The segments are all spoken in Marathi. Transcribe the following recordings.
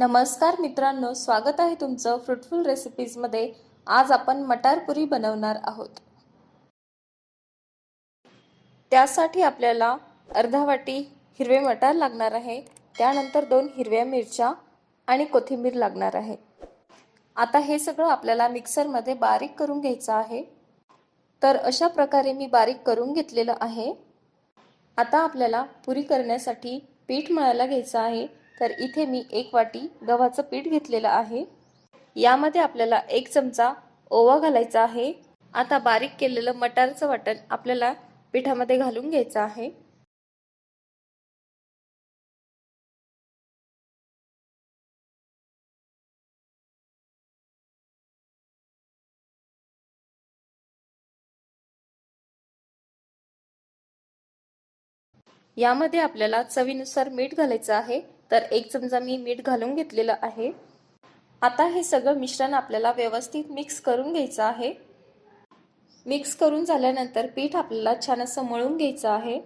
नमस्कार मित्रांनो स्वागत आहे तुमचं फ्रुटफुल रेसिपीजमध्ये आज आपण मटार पुरी बनवणार आहोत. त्यासाठी आपल्याला अर्धा वाटी हिरवे मटार लागणार आहे. त्यानंतर दोन हिरव्या मिरच्या आणि कोथिंबीर लागणार आहे. आता हे सगळं आपल्याला मिक्सरमध्ये बारीक करून घ्यायचं आहे. तर अशा प्रकारे मी बारीक करून घेतलेलं आहे. आता आपल्याला पुरी करण्यासाठी पीठ मळायला घ्यायचं आहे. तर इथे मी एक वाटी गव्हाचं पीठ घेतलेलं आहे. यामध्ये आपल्याला एक चमचा ओवा घालायचा आहे. आता बारीक केलेलं मटारचं वाटण आपल्याला पिठामध्ये घालून घ्यायचं आहे. यामध्ये आपल्याला चवीनुसार मीठ घालायचं आहे. तर एक चमचा मी मीठ घालून घेतलेलं आहे. आता हे सगळं मिश्रण आपल्याला व्यवस्थित मिक्स करून घ्यायचं आहे. मिक्स करून झाल्यानंतर पीठ आपल्याला छान असं मळून घ्यायचं आहे.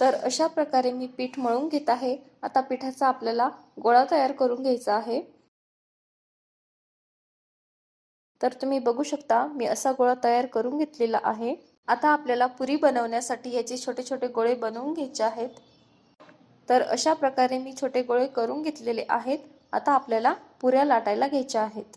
तर अशा प्रकारे मी पीठ मळून घेत आहे. आता पिठाचा आपल्याला गोळा तयार करून घ्यायचा आहे. तर तुम्ही बघू शकता मी असा गोळा तयार करून घेतलेला आहे. आता आपल्याला पुरी बनवण्यासाठी याचे छोटे छोटे गोळे बनवून घ्यायचे आहेत. तर अशा प्रकारे मी छोटे गोळे करून घेतलेले आहेत. आता आपल्याला पुऱ्या लाटायला घ्यायच्या आहेत.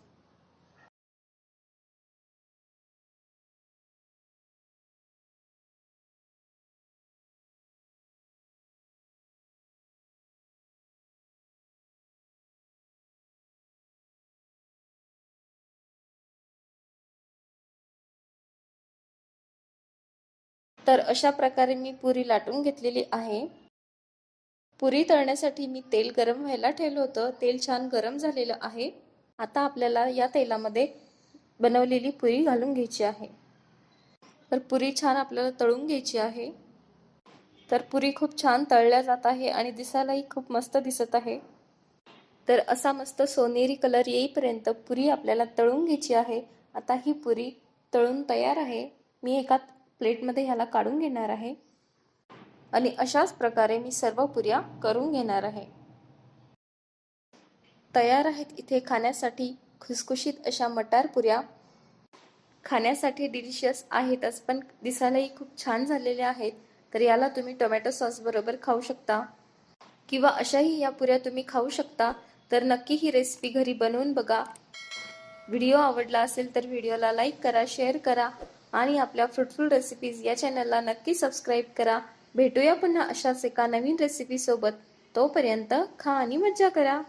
तर अशा प्रकारे मी पुरी लाटून घेतलेली आहे. पुरी तळण्यासाठी मी तेल गरम व्हायला ठेवलं होतं. तेल छान गरम झालेलं आहे. आता आपल्याला या तेलामध्ये बनवलेली पुरी घालून घ्यायची आहे. तर पुरी छान आपल्याला तळून घ्यायची आहे. तर पुरी खूप छान तळल्या जात आहे आणि दिसायलाही खूप मस्त दिसत आहे. तर असा मस्त सोनेरी कलर येईपर्यंत पुरी आपल्याला तळून घ्यायची आहे. आता ही पुरी तळून तयार आहे. मी एका प्लेटमध्ये ह्याला काढून घेणार आहे. आणि अशाच प्रकारे मी सर्व पुऱ्या करून घेणार आहे. तयार आहेत इथे खाण्यासाठी खुसखुशीत अशा मटार पुऱ्या. खाण्यासाठी डिलिशियस आहेतच पण दिसायलाही खूप छान झालेल्या आहेत. तर याला तुम्ही टोमॅटो सॉस बरोबर खाऊ शकता. किंवा अशाही या पुऱ्या तुम्ही खाऊ शकता. तर नक्की ही रेसिपी घरी बनवून बघा. व्हिडिओ आवडला असेल तर व्हिडिओला लाईक करा शेअर करा. आणि आपल्या फ्रुटफुल रेसिपीज या चॅनलला नक्की सबस्क्राईब करा. भेटूया पुन्हा अशाच एका नवीन रेसिपीसोबत तोपर्यंत खा आणि मज्जा करा.